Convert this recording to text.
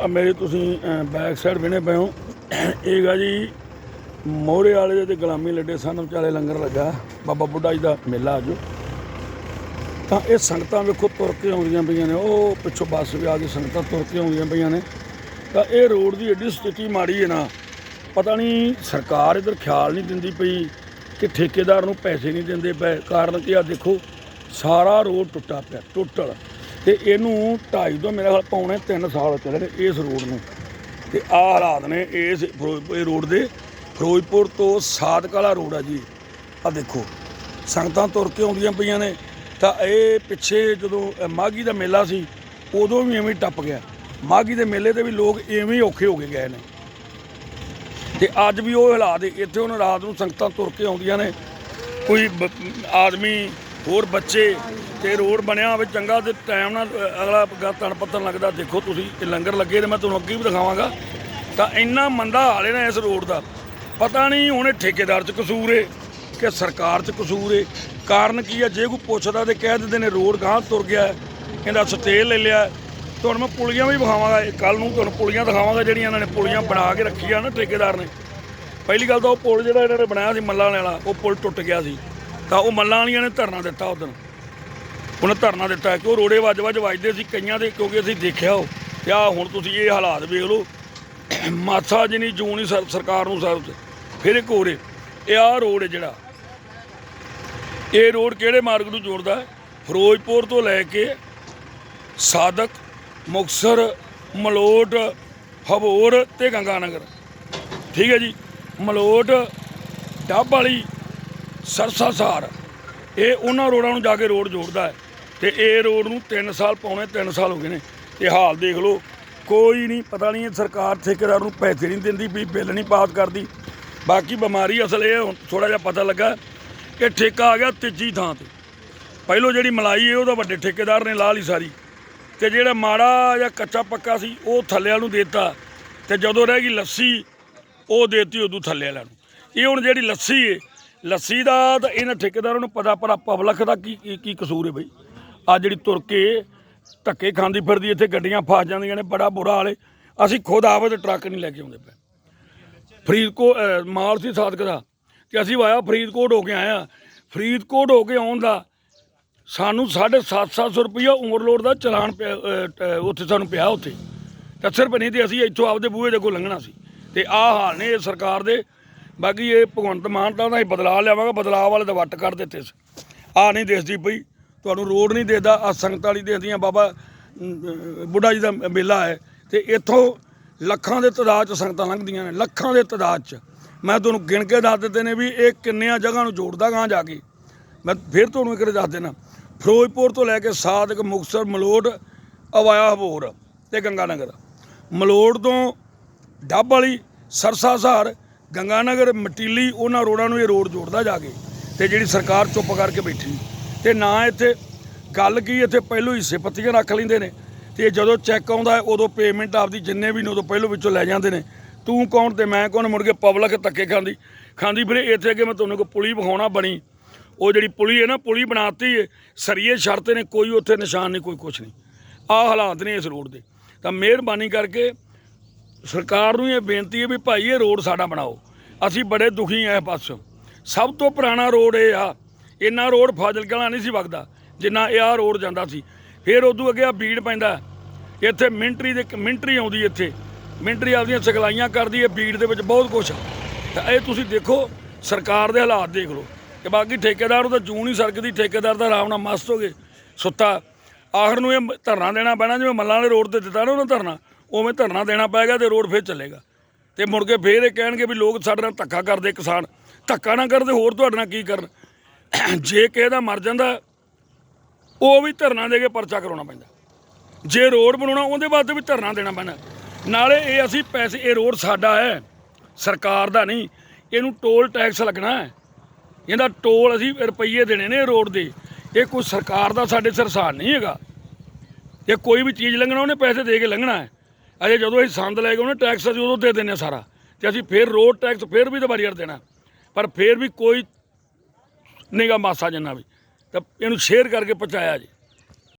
ਆ ਮੇਰੇ ਤੁਸੀਂ ਬੈਕ ਸਾਈਡ ਵਿਨੇ ਪਏ ਹੋ। ਇਹ ਗਾ ਜੀ, ਮੋਹਰੇ ਵਾਲੇ ਦੇ ਗੁਲਾਮੀ ਲੱਡੇ ਸਨ, ਵਿਚਾਲੇ ਲੰਗਰ ਲੱਗਾ, ਬਾਬਾ ਬੁੱਢਾ ਜੀ ਦਾ ਮੇਲਾ ਅੱਜ। ਤਾਂ ਇਹ ਸੰਗਤਾਂ ਵੇਖੋ ਤੁਰ ਕੇ ਆਉਂਦੀਆਂ ਪਈਆਂ ਨੇ, ਉਹ ਪਿੱਛੋਂ ਬੱਸ ਵੀ ਆ ਕੇ ਸੰਗਤਾਂ ਤੁਰ ਕੇ ਆਉਂਦੀਆਂ ਪਈਆਂ ਨੇ। ਤਾਂ ਇਹ ਰੋਡ ਦੀ ਐਡੀ ਸਥਿਤੀ ਮਾੜੀ ਹੈ ਨਾ, ਪਤਾ ਨਹੀਂ ਸਰਕਾਰ ਇਧਰ ਖਿਆਲ ਨਹੀਂ ਦਿੰਦੀ ਪਈ ਕਿ ਠੇਕੇਦਾਰ ਨੂੰ ਪੈਸੇ ਨਹੀਂ ਦਿੰਦੇ ਪਏ, ਕਾਰਨ ਕੀ ਆ ਦੇਖੋ, ਸਾਰਾ ਰੋਡ ਟੁੱਟਾ ਪਿਆ, ਟੋਟਲ। ਤੇ ਇਹਨੂੰ ਢਾਈ ਤੋਂ ਮੇਰੇ ਖਿਆਲ ਪੌਣੇ 3 ਸਾਲ ਚੱਲੇ ਨੇ ਇਸ ਰੋਡ ਨੂੰ। ਤੇ ਆਹ ਹਾਲਾਤ ਨੇ ਇਸ ਫਿਰੋਜ਼ਪੁਰ ਇਹ ਰੋਡ ਦੇ ਫਿਰੋਜ਼ਪੁਰ ਤੋਂ ਸਾਦਕ ਵਾਲਾ ਰੋਡ ਆ ਜੀ। ਆ ਦੇਖੋ ਸੰਗਤਾਂ ਤੁਰ ਕੇ ਆਉਂਦੀਆਂ ਪਈਆਂ ਨੇ। ਤਾਂ ਇਹ ਪਿੱਛੇ ਜਦੋਂ ਅ, ਮਾਘੀ ਦਾ ਮੇਲਾ ਸੀ ਉਦੋਂ ਵੀ ਐਵੇਂ ਟੱਪ ਗਿਆ। ਮਾਘੀ ਦੇ ਮੇਲੇ ਤੇ ਵੀ ਲੋਕ ਐਵੇਂ ਹੀ ਔਖੇ ਹੋ ਕੇ ਗਏ ਨੇ। ਤੇ ਅੱਜ ਵੀ ਉਹ ਹਾਲਾਤ ਇੱਥੇ ਹੁਣ ਰਾਤ ਨੂੰ ਸੰਗਤਾਂ ਤੁਰ ਕੇ ਆਉਂਦੀਆਂ ਨੇ। ਕੋਈ ਬ- ਆਦਮੀ ਹੋਰ ਬੱਚੇ ਤੇ ਰੋਡ ਬਣਿਆ ਹੋਵੇ ਚੰਗਾ ਤੇ ਟਾਈਮ ਨਾਲ ਅਗਲਾ ਗਾ ਤਣ ਪੱਤਣ ਲੱਗਦਾ ਦੇਖੋ ਤੁਸੀਂ ਇਹ ਲੰਗਰ ਲੱਗੇ ਨੇ ਮੈਂ ਤੁਹਾਨੂੰ ਅੱਗੇ ਵੀ ਦਿਖਾਵਾਂਗਾ। ਤਾਂ ਇੰਨਾ ਮੰਦਾ ਹਾਲ ਹੈ ਨਾ ਇਸ ਰੋਡ ਦਾ। ਪਤਾ ਨਹੀਂ ਹੁਣ ਇਹ ਠੇਕੇਦਾਰ 'ਚ ਕਸੂਰ ਏ ਕਿ ਸਰਕਾਰ 'ਚ ਕਸੂਰ ਏ। ਕਾਰਨ ਕੀ ਹੈ ਜੇ ਕੋਈ ਪੁੱਛਦਾ ਤੇ ਕਹਿ ਦਿੰਦੇ ਨੇ ਰੋਡ ਗਾਂਹ ਤੁਰ ਗਿਆ ਹੈ, ਇਹਦਾ ਸਟੇਲ ਲੈ ਲਿਆ ਤੁਹਾਨੂੰ ਮੈਂ ਪੁਲੀਆਂ ਵੀ ਵਿਖਾਵਾਂਗਾ ਕੱਲ ਨੂੰ ਤੁਹਾਨੂੰ ਪੁਲੀਆਂ ਦਿਖਾਵਾਂਗਾ ਜਿਹੜੀਆਂ ਇਹਨਾਂ ਨੇ ਪੁਲੀਆਂ ਬਣਾ ਕੇ ਰੱਖੀਆਂ ਨਾ ਠੇਕੇਦਾਰ ਨੇ। ਪਹਿਲੀ ਗੱਲ ਤਾਂ ਉਹ ਪੁਲ ਜਿਹੜਾ ਇਹਨਾਂ ਨੇ ਬਣਾਇਆ ਸੀ ਮੱਲਾਂ ਵਾਲਾ ਉਹ ਪੁਲ ਟੁੱਟ ਗਿਆ ਸੀ। ਤਾਂ ਉਹ ਮੱਲਾਂ ਵਾਲੀਆਂ ਨੇ ਧਰਨਾ ਦਿੱਤਾ ਉਦੋਂ ਉਹਨੇ ਧਰਨਾ ਦਿੱਤਾ ਕਿ ਉਹ ਰੋੜੇ ਵੱਜ ਵੱਜ ਵੱਜਦੇ ਸੀ, ਕਈਆਂ ਦੇ, ਕਿਉਂਕਿ ਅਸੀਂ ਦੇਖਿਆ ਉਹ, ਤੇ ਆਹ ਹੁਣ ਤੁਸੀਂ ਇਹ ਹਾਲਾਤ ਵੇਖ ਲਓ ਮਾਥਾ ਜਿਨੀ ਜੂਨ ਹੀ ਸਰਕਾਰ ਨੂੰ ਸਰ, ਫਿਰ ਇੱਕ ਹੋਰ ਇਹ ਆਹ ਰੋਡ ਹੈ ਜਿਹੜਾ। ਇਹ ਰੋਡ ਕਿਹੜੇ ਮਾਰਗ ਨੂੰ ਜੋੜਦਾ ਹੈ? ਫਿਰੋਜ਼ਪੁਰ ਤੋਂ ਲੈ ਕੇ ਸਾਦਕ ਮੁਕਸਰ ਮਲੋਟ, ਹਬੋਰ ਤੇ ਗੰਗਾਨਗਰ। ਠੀਕ ਹੈ ਜੀ, ਮਲੋਟ, ਡੱਬ ਵਾਲੀ ਸਰਸਾ ਸਾਰ। ਇਹ ਉਹਨਾਂ ਰੋਡਾਂ ਨੂੰ ਜਾ ਕੇ ਰੋਡ ਜੋੜਦਾ ਹੈ। ਤੇ ਇਹ ਰੋਡ ਨੂੰ 3 ਸਾਲ ਪੌਣੇ 3 ਸਾਲ ਹੋ ਗਏ ਨੇ। ਤੇ ਹਾਲ ਦੇਖ ਲਓ। ਕੋਈ ਨਹੀਂ, ਪਤਾ ਨਹੀਂ ਸਰਕਾਰ ਠੇਕੇਦਾਰ ਨੂੰ ਪੈਸੇ ਨਹੀਂ ਦਿੰਦੀ, ਵੀ ਬਿੱਲ ਨਹੀਂ ਪਾਸ ਕਰਦੀ। ਬਾਕੀ ਬਿਮਾਰੀ ਅਸਲ ਇਹ ਹੁਣ ਥੋੜਾ ਜਿਹਾ ਪਤਾ ਲੱਗਾ ਕਿ ਠੇਕਾ ਆ ਗਿਆ ਤੀਜੀ ਥਾਂ ਤੇ। ਪਹਿਲੋਂ ਜਿਹੜੀ ਮਲਾਈ ਹੈ ਉਹਦਾ ਵੱਡੇ ਠੇਕੇਦਾਰ ਨੇ ਲਾ ਲਈ ਸਾਰੀ। ਤੇ ਜਿਹੜਾ ਮਾੜਾ ਜਾਂ ਕੱਚਾ ਪੱਕਾ ਸੀ, ਉਹ ਥੱਲੇ ਵਾਲ ਨੂੰ ਦੇਤਾ। ਤੇ ਜਦੋਂ ਰਹਿ ਗਈ ਲੱਸੀ, ਉਹ ਦੇਤੀ ਉਦੋਂ ਥੱਲੇ ਵਾਲਿਆਂ ਨੂੰ। ਇਹ ਹੁਣ ਜਿਹੜੀ ਲੱਸੀ ਹੈ ਲੱਸੀ ਦਾ ਤਾਂ ਇਹਨਾਂ ਠੇਕੇਦਾਰਾਂ ਨੂੰ ਪਤਾ, ਪਰ ਪਬਲਿਕ ਦਾ ਕੀ- ਕੀ ਕਸੂਰ ਹੈ ਬਈ। ਆ ਜਿਹੜੀ ਤੁਰ ਕੇ ਧੱਕੇ ਖਾਂਦੀ ਫਿਰਦੀ ਇੱਥੇ ਗੱਡੀਆਂ ਫਸ ਜਾਂਦੀਆਂ ਨੇ ਬੜਾ ਬੁਰਾ ਹਾਲ ਅਸੀਂ ਖੁਦ ਆਪੇ ਤੇ ਟਰੱਕ ਨਹੀਂ ਲੈ ਕੇ ਆਉਂਦੇ ਪਏ। ਫਰੀਦਕੋਟ ਮਾਲ ਸੀ ਸਾਦਕ ਦਾ ਕਿ ਅਸੀਂ ਆਇਆ ਫਰੀਦਕੋਟ ਹੋ ਕੇ ਆਇਆ ਫਰੀਦਕੋਟ ਹੋ ਕੇ ਆਉਣ ਦਾ ਸਾਨੂੰ 750 ਰੁਪਈਆ ਓਵਰਲੋਡ ਦਾ ਚਲਾਨ ਪਿਆ, ਉੱਥੇ ਸਾਨੂੰ ਪਿਆ ਉੱਥੇ। ਤਾਂ ਸਿਰਫ ਨਹੀਂ ਤੇ ਅਸੀਂ ਇੱਥੋਂ ਆਪਦੇ ਬੂਹੇ ਦੇ ਕੋਲ ਲੰਘਣਾ ਸੀ। ਤੇ ਆਹ ਹਾਲ ਨੇ ਇਹ ਸਰਕਾਰ ਦੇ। ਬਾਕੀ ਇਹ ਭਗਵੰਤ ਮਾਨ ਤਾਂ ਹੀ ਬਦਲਾਅ ਲਿਆਵਾਂਗਾ ਬਦਲਾਅ ਵਾਲੇ ਤਾਂ ਵੱਟ ਕਰ ਦਿੱਤੇ ਸੀ। ਆਹ ਨਹੀਂ ਦਿਸਦੀ ਪਈ। ਤੁਹਾਨੂੰ ਰੋਡ ਨਹੀਂ ਦੇਦਾ ਆ ਸੰਗਤਾਂ ਵਾਲੀ ਦੇਖਦੀਆਂ ਬਾਬਾ ਬੁੱਢਾ ਜੀ ਦਾ ਮੇਲਾ ਹੈ ਤੇ ਇੱਥੋਂ ਲੱਖਾਂ ਦੇ ਤਾਦਾਦ ਚ ਸੰਗਤਾਂ ਲੰਘਦੀਆਂ ਨੇ, ਲੱਖਾਂ ਦੇ ਤਾਦਾਦ ਚ। ਮੈਂ ਤੁਹਾਨੂੰ ਗਿਣ ਕੇ ਦੱਸ ਦਿੱਤੇ ਨੇ ਵੀ ਇਹ ਕਿੰਨੀਆਂ ਜਗ੍ਹਾ ਨੂੰ ਜੋੜਦਾ ਗਾਂ ਜਾ ਕੇ। ਮੈਂ ਫਿਰ ਤੁਹਾਨੂੰ ਇੱਕ ਵਾਰੀ ਦੱਸ ਦੇਣਾ ਫਿਰੋਜ਼ਪੁਰ ਤੋਂ ਲੈ ਕੇ ਸਾਦਕ, ਮੁਕਤਸਰ, ਮਲੋਟ, ਅਵਾਇਆ, ਹਬੋਰ ਤੇ ਗੰਗਾਨਗਰ। ਮਲੋਟ ਤੋਂ ਡੱਬ ਵਾਲੀ, ਸਰਸਾ ਸਹਾਰ ਗੰਗਾ ਨਗਰ ਮਟੀਲੀ, ਉਹਨਾਂ ਰੋਡਾਂ ਨੂੰ ਇਹ ਰੋਡ ਜੋੜਦਾ ਜਾ ਕੇ ਤੇ ਜਿਹੜੀ ਸਰਕਾਰ ਚੁੱਪ ਕਰਕੇ ਬੈਠੀ। ਤੇ ਨਾ ਇੱਥੇ ਗੱਲ ਕੀ, ਇੱਥੇ ਪਹਿਲੋਂ ਹਿੱਸੇ ਪੱਤੀਆਂ ਰੱਖ ਲੈਂਦੇ ਨੇ। ਤੇ ਜਦੋਂ ਚੈੱਕ ਆਉਂਦਾ ਉਦੋਂ ਪੇਮੈਂਟ ਆਪਦੀ ਜਿੰਨੇ ਵੀ ਨੇ ਉਦੋਂ ਪਹਿਲੋਂ ਵਿੱਚੋਂ ਲੈ ਜਾਂਦੇ ਨੇ। ਤੂੰ ਕੌਣ ਤੇ ਮੈਂ ਕੌਣ? ਮੁੜ ਕੇ ਪਬਲਿਕ ਧੱਕੇ ਖਾਂਦੀ। ਖਾਂਦੀ ਫਿਰ ਇੱਥੇ ਅੱਗੇ ਮੈਂ ਤੁਹਾਨੂੰ ਕੋ ਪੁਲੀ ਵਿਖਾਉਣਾ ਬਣੀ। ਉਹ ਜਿਹੜੀ ਪੁਲੀ ਹੈ ਨਾ, ਪੁਲੀ ਬਣਾਤੀ ਹੈ ਸਰੀਏ ਸ਼ਰਤੇ ਨੇ, ਕੋਈ ਉੱਥੇ ਨਿਸ਼ਾਨ ਨਹੀਂ, ਕੋਈ ਕੁਛ ਨਹੀਂ। ਆਹ ਹਾਲਾਤ ਨੇ ਇਸ ਰੋਡ ਦੇ। ਤਾਂ ਮਿਹਰਬਾਨੀ ਕਰਕੇ ਸਰਕਾਰ ਨੂੰ ਇਹ ਬੇਨਤੀ ਹੈ ਵੀ ਭਾਈ, ਇਹ ਰੋਡ ਸਾਡਾ ਬਣਾਓ। ਅਸੀਂ ਬੜੇ ਦੁਖੀ ਆ ਇਸ ਪਾਸੋਂ ਸਭ ਤੋਂ ਪੁਰਾਣਾ ਰੋਡ ਇਹ ਆ। ਇੰਨਾ ਰੋਡ ਫਾਜ਼ਿਲਕਾ ਵਾਲਾ ਨਹੀਂ ਸੀ ਵਗਦਾ, ਜਿੰਨਾ ਇਹ ਆ ਰੋਡ ਜਾਂਦਾ ਸੀ। ਫਿਰ ਉਦੋਂ ਅੱਗੇ ਆ ਬੀੜ ਪੈਂਦਾ ਇੱਥੇ ਮਿੰਟਰੀ ਦੇ ਮਿੰਟਰੀ ਆਉਂਦੀ ਇੱਥੇ। ਮਿੰਟਰੀ ਆਪਦੀਆਂ ਸਿਖਲਾਈਆਂ ਕਰਦੀ ਹੈ, ਬੀੜ ਦੇ ਵਿੱਚ ਬਹੁਤ ਕੁਛ ਤਾਂ ਇਹ ਤੁਸੀਂ ਦੇਖੋ, ਸਰਕਾਰ ਦੇ ਹਾਲਾਤ ਦੇਖ ਲਓ। ਕਿ ਬਾਕੀ ਠੇਕੇਦਾਰ ਉਹਦਾ ਜੂਨ ਹੀ ਸਰਕਦੀ ਠੇਕੇਦਾਰ ਦਾ ਆਰਾਮ ਨਾਲ ਮਸਤ ਹੋ ਗਏ। ਸੁੱਤਾ। ਆਖਰ ਨੂੰ ਇਹ ਧਰਨਾ ਦੇਣਾ ਪੈਣਾ, ਜਿਵੇਂ ਮੱਲਾਂ ਵਾਲੇ ਰੋਡ ਤੇ ਦਿੱਤਾ ਨਾ ਉਹਨਾਂ ਧਰਨਾ, ਉਵੇਂ ਧਰਨਾ ਦੇਣਾ ਪਏਗਾ ਤੇ ਰੋਡ ਫੇਰ ਚੱਲੇਗਾ। ਤੇ ਮੁੜ ਕੇ ਫੇਰ ਇਹ ਕਹਿਣਗੇ ਵੀ ਲੋਕ ਸਾਡੇ ਨਾਲ ਧੱਕਾ ਕਰਦੇ ਕਿਸਾਨ। ਧੱਕਾ ਨਾ ਕਰਦੇ, ਹੋਰ ਤੁਹਾਡੇ ਨਾਲ ਕੀ ਕਰਨ? ਜੇ ਕਿਸੇ ਦਾ ਮਰ ਜਾਂਦਾ, ਉਹ ਵੀ ਧਰਨਾ ਦੇ ਕੇ ਪਰਚਾ ਕਰਾਉਣਾ ਪੈਂਦਾ। ਜੇ ਰੋਡ ਬਣਾਉਣਾ, ਉਹਦੇ ਵਾਸਤੇ ਵੀ ਧਰਨਾ ਦੇਣਾ ਪੈਣਾ ਨਾਲੇ ਇਹ ਅਸੀਂ ਪੈਸੇ, ਇਹ ਰੋਡ ਸਾਡਾ ਹੈ, ਸਰਕਾਰ ਦਾ ਨਹੀਂ, ਇਹਨੂੰ ਟੋਲ ਟੈਕਸ ਲੱਗਣਾ ਹੈ। ਇਹਦਾ ਟੋਲ ਅਸੀਂ ਰੁਪਈਏ ਦੇਣੇ ਨੇ ਰੋਡ ਦੇ। ਇਹ ਕੋਈ ਸਰਕਾਰ ਦਾ ਸਾਡੇ ਸਿਰ ਸਾਨ ਨਹੀਂ ਹੈਗਾ। ਇਹ ਕੋਈ ਵੀ ਚੀਜ਼ ਲੰਘਣਾ, ਉਹਨੇ ਪੈਸੇ ਦੇ ਕੇ ਲੰਘਣਾ ਹੈ। ਅਜੇ ਜਦੋਂ ਅਸੀਂ ਸੰਦ ਲੈ ਕੇ ਉਹਨੇ ਟੈਕਸ ਅਸੀਂ ਉਦੋਂ ਦੇ ਦਿੰਦੇ ਹਾਂ ਸਾਰਾ। ਤੇ ਅਸੀਂ ਫੇਰ ਰੋਡ ਟੈਕਸ ਫੇਰ ਵੀ ਦੁਬਾਰਾ ਦੇਣਾ। ਪਰ ਫੇਰ ਵੀ ਕੋਈ ਨਿਗਾ ਮਾਸਾ ਜਿੰਨਾ ਵੀ। ਤਾਂ ਇਹਨੂੰ ਸ਼ੇਅਰ ਕਰਕੇ ਪਹੁੰਚਾਇਆ ਜੀ।